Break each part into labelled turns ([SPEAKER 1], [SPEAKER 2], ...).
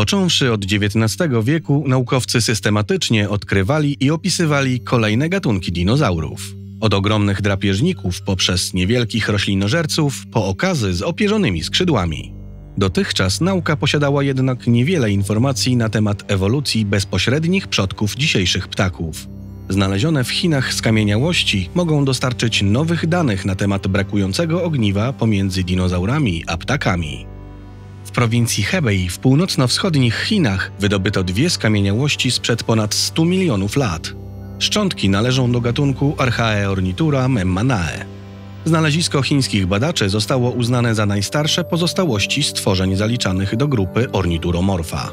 [SPEAKER 1] Począwszy od XIX wieku, naukowcy systematycznie odkrywali i opisywali kolejne gatunki dinozaurów. Od ogromnych drapieżników poprzez niewielkich roślinożerców po okazy z opierzonymi skrzydłami. Dotychczas nauka posiadała jednak niewiele informacji na temat ewolucji bezpośrednich przodków dzisiejszych ptaków. Znalezione w Chinach skamieniałości mogą dostarczyć nowych danych na temat brakującego ogniwa pomiędzy dinozaurami a ptakami. Prowincji Hebei w północno-wschodnich Chinach wydobyto dwie skamieniałości sprzed ponad 100 milionów lat. Szczątki należą do gatunku Archaeornitura memmanae. Znalezisko chińskich badaczy zostało uznane za najstarsze pozostałości stworzeń zaliczanych do grupy ornituromorfa.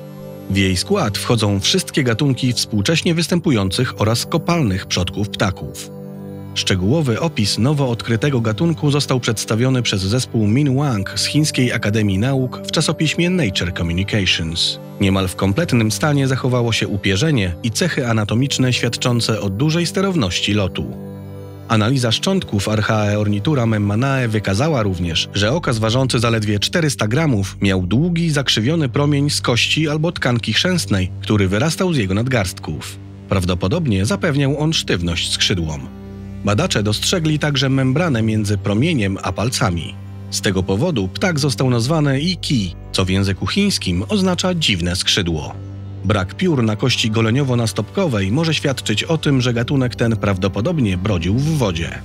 [SPEAKER 1] W jej skład wchodzą wszystkie gatunki współcześnie występujących oraz kopalnych przodków ptaków. Szczegółowy opis nowo odkrytego gatunku został przedstawiony przez zespół Min Wang z Chińskiej Akademii Nauk w czasopiśmie Nature Communications. Niemal w kompletnym stanie zachowało się upierzenie i cechy anatomiczne świadczące o dużej sterowności lotu. Analiza szczątków Archaeornitura memmanae wykazała również, że okaz ważący zaledwie 400 gramów miał długi, zakrzywiony promień z kości albo tkanki chrzęstnej, który wyrastał z jego nadgarstków. Prawdopodobnie zapewniał on sztywność skrzydłom. Badacze dostrzegli także membranę między promieniem a palcami. Z tego powodu ptak został nazwany Iki, co w języku chińskim oznacza dziwne skrzydło. Brak piór na kości goleniowo-nastopkowej może świadczyć o tym, że gatunek ten prawdopodobnie brodził w wodzie.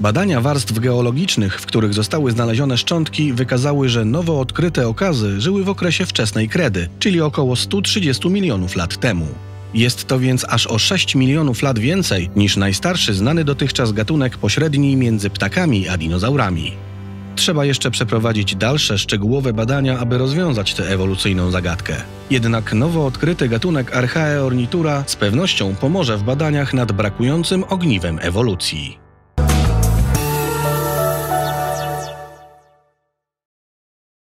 [SPEAKER 1] Badania warstw geologicznych, w których zostały znalezione szczątki, wykazały, że nowo odkryte okazy żyły w okresie wczesnej kredy, czyli około 130 milionów lat temu. Jest to więc aż o 6 milionów lat więcej niż najstarszy znany dotychczas gatunek pośredni między ptakami a dinozaurami. Trzeba jeszcze przeprowadzić dalsze, szczegółowe badania, aby rozwiązać tę ewolucyjną zagadkę. Jednak nowo odkryty gatunek Archaeornitura z pewnością pomoże w badaniach nad brakującym ogniwem ewolucji.